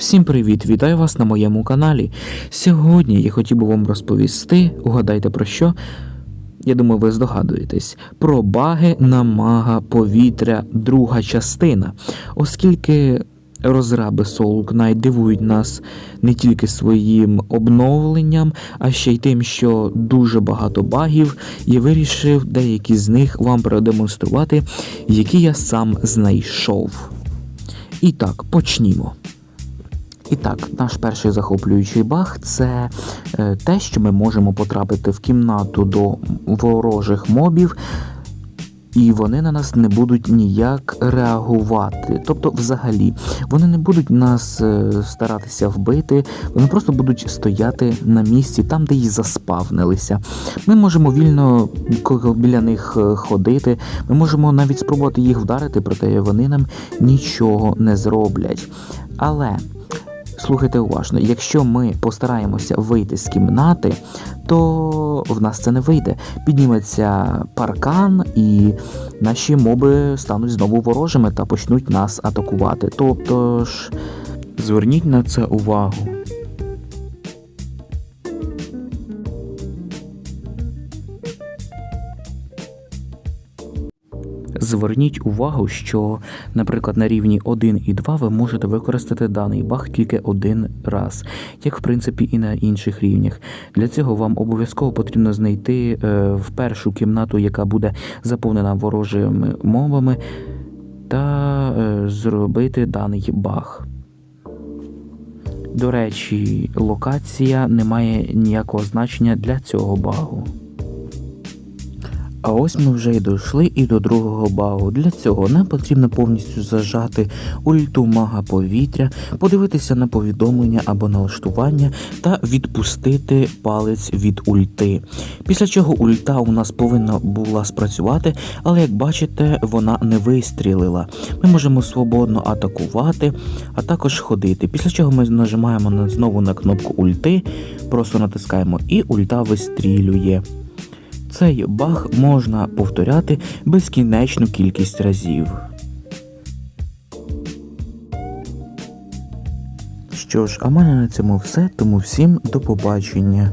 Всім привіт! Вітаю вас на моєму каналі. Сьогодні я хотів би вам розповісти, угадайте про що. Я думаю, ви здогадуєтесь про баги на мага повітря, друга частина. Оскільки розраби Soul дивують нас не тільки своїм обновленням, а ще й тим, що дуже багато багів, я вирішив деякі з них вам продемонструвати, які я сам знайшов. І так, почнімо. І так, наш перший захоплюючий баг це е, те, що ми можемо потрапити в кімнату до ворожих мобів, і вони на нас не будуть ніяк реагувати. Тобто, взагалі, вони не будуть нас е, старатися вбити, вони просто будуть стояти на місці там, де й заспавнилися. Ми можемо вільно біля них е, ходити, ми можемо навіть спробувати їх вдарити, проте вони нам нічого не зроблять. Але. Слухайте уважно, якщо ми постараємося вийти з кімнати, то в нас це не вийде. Підніметься паркан, і наші моби стануть знову ворожими та почнуть нас атакувати. Тобто ж, зверніть на це увагу. Зверніть увагу, що, наприклад, на рівні 1 і 2 ви можете використати даний баг тільки один раз, як в принципі і на інших рівнях. Для цього вам обов'язково потрібно знайти е, в першу кімнату, яка буде заповнена ворожими мовами, та е, зробити даний баг. До речі, локація не має ніякого значення для цього багу. А ось ми вже й дійшли і до другого багу. Для цього нам потрібно повністю зажати ульту мага повітря, подивитися на повідомлення або налаштування та відпустити палець від ульти. Після чого ульта у нас повинна була спрацювати, але як бачите, вона не вистрілила. Ми можемо свободно атакувати, а також ходити. Після чого ми нажимаємо на- знову на кнопку ульти, просто натискаємо і ульта вистрілює. Цей баг можна повторяти безкінечну кількість разів. Що ж, а мене на цьому все, тому всім до побачення.